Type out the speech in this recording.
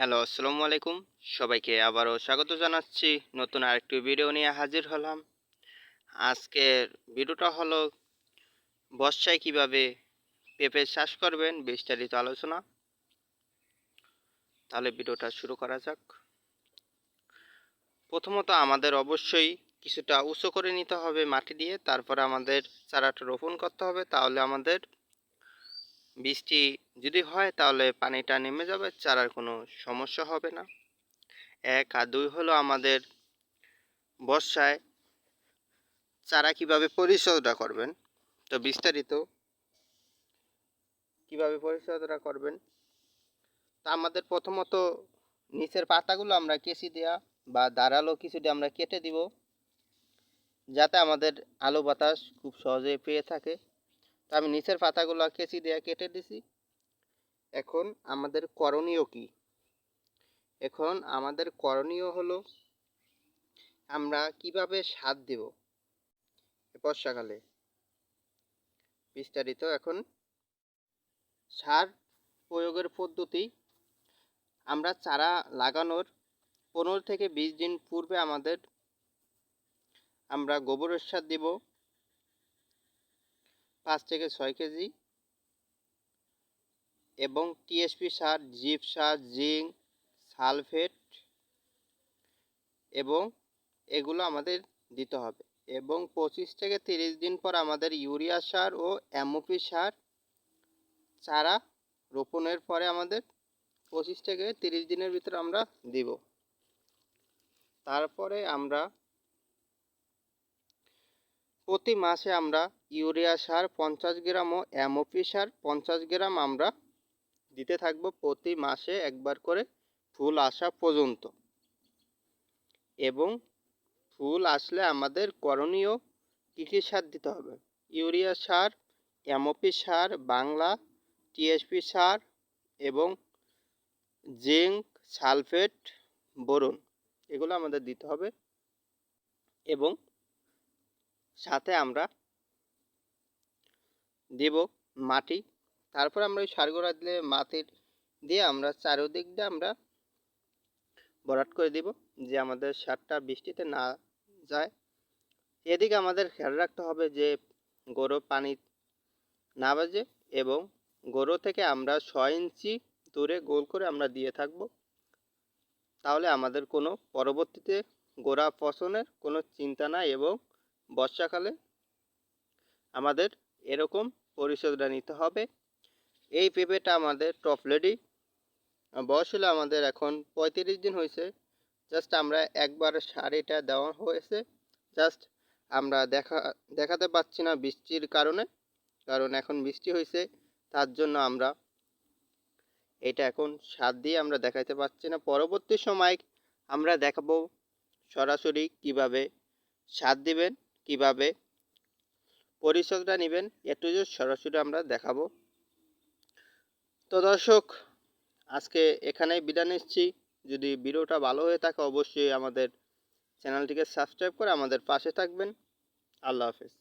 Hello, আসসালামু আলাইকুম। সবাইকে আবারও স্বাগত জানাচ্ছি। নতুন আরেকটি ভিডিও নিয়ে হাজির হলাম। আজকের ভিডিওটা হলো, বর্ষায় কীভাবে পেঁপে চাষ করবেন বিস্তারিত আলোচনা। তাহলে ভিডিওটা শুরু করা যাক। প্রথমত আমাদের অবশ্যই কিছুটা উঁচু করে নিতে হবে মাটি দিয়ে, তারপরে আমাদের চারাটা রোপণ করতে হবে। তাহলে আমাদের বৃষ্টি যদি হয় তাহলে পানিটা নেমে যাবে চারার কোনো সমস্যা হবে না। এক আর দুই হলো আমাদের বর্ষায় চারা কীভাবে পরিচর্যা করবেন? তো বিস্তারিত কীভাবে পরিচর্যা করবেন? তা আমাদের প্রথমত নিচের পাতাগুলো আমরা কেচি দেওয়া বা দাঁড়াল কিছুটি আমরা কেটে দিব, যাতে আমাদের আলো বাতাস খুব সহজে পেয়ে থাকে। তো আমি নিচের পাতাগুলো কেচি দিয়ে কেটে দিছি। এখন আমাদের করণীয় কি? এখন আমাদের করণীয় হলো আমরা কীভাবে সার দেব? বর্ষাকালে। বিস্তারিত এখন সার প্রয়োগের পদ্ধতি। আমরা চারা লাগানোর পনেরো থেকে বিশ দিন পূর্বে আমাদের আমরা গোবরের সার দিব। পাঁচ থেকে ছয় কেজি। এবং টিএসপি সার, জিপ সার, জিঙ্ক, সালফেট এবং এগুলো আমাদের দিতে হবে। এবং পঁচিশ থেকে তিরিশ দিন পর আমাদের ইউরিয়া সার ও এমওপি সার চারা রোপণের পরে আমাদের পঁচিশ থেকে তিরিশ দিনের ভিতরে আমরা দিব। তারপরে আমরা প্রতি মাসে আমরা ইউরিয়া সার পঞ্চাশ গ্রাম ও এমওপি সার পঞ্চাশ গ্রাম আমরা দিতে থাকব প্রতি মাসে একবার করে ফুল আসা পর্যন্ত। এবং ফুল আসলে আমাদের করণীয় কী কী সার দিতে হবে? ইউরিয়া সার, এমওপি সার, বাংলা, টিএসপি সার এবং জিঙ্ক, সালফেট, বোরন এগুলো আমাদের দিতে হবে। এবং সাথে আমরা দেব মাটি। তারপর আমরা ওই সারগুলো দিলে মাটির দিয়ে আমরা চারিদিক দিয়ে আমরা ভরাট করে দিব, যে আমাদের সারটা বৃষ্টিতে না যায়। এদিকে আমাদের খেয়াল রাখতে হবে যে গরু পানি না বাজে এবং গরু থেকে আমরা ছয় ইঞ্চি দূরে গোল করে আমরা দিয়ে থাকব। তাহলে আমাদের কোনো পরবর্তীতে গোড়া পচনের কোনো চিন্তা নাই এবং বর্ষাকালে আমাদের এরকম পরিচর্যা নিতে হবে। এই পেঁপেটা আমাদের টপ লেডি বয়স হলো আমাদের এখন পঁয়ত্রিশ দিন হয়েছে। জাস্ট আমরা একবার শাড়িটা দেওয়া হয়েছে। জাস্ট আমরা দেখা, দেখাতে পাচ্ছি না বৃষ্টির কারণে। কারণ এখন বৃষ্টি হয়েছে, তার জন্য আমরা এটা এখন সার দিয়ে আমরা দেখাতে পাচ্ছি না। পরবর্তী সময় আমরা দেখাবো সরাসরি কীভাবে সার দিবেন, কীভাবে পরিচর্যা নেবেন, একটু সরাসরি আমরা দেখাবো। তো দর্শক, আজকে এখানেই বিদায় নিচ্ছি। যদি ভিডিওটা ভালো হয়ে থাকে, অবশ্যই আমাদের চ্যানেলটিকে সাবস্ক্রাইব করে আমাদের পাশে থাকবেন। আল্লাহ হাফেজ।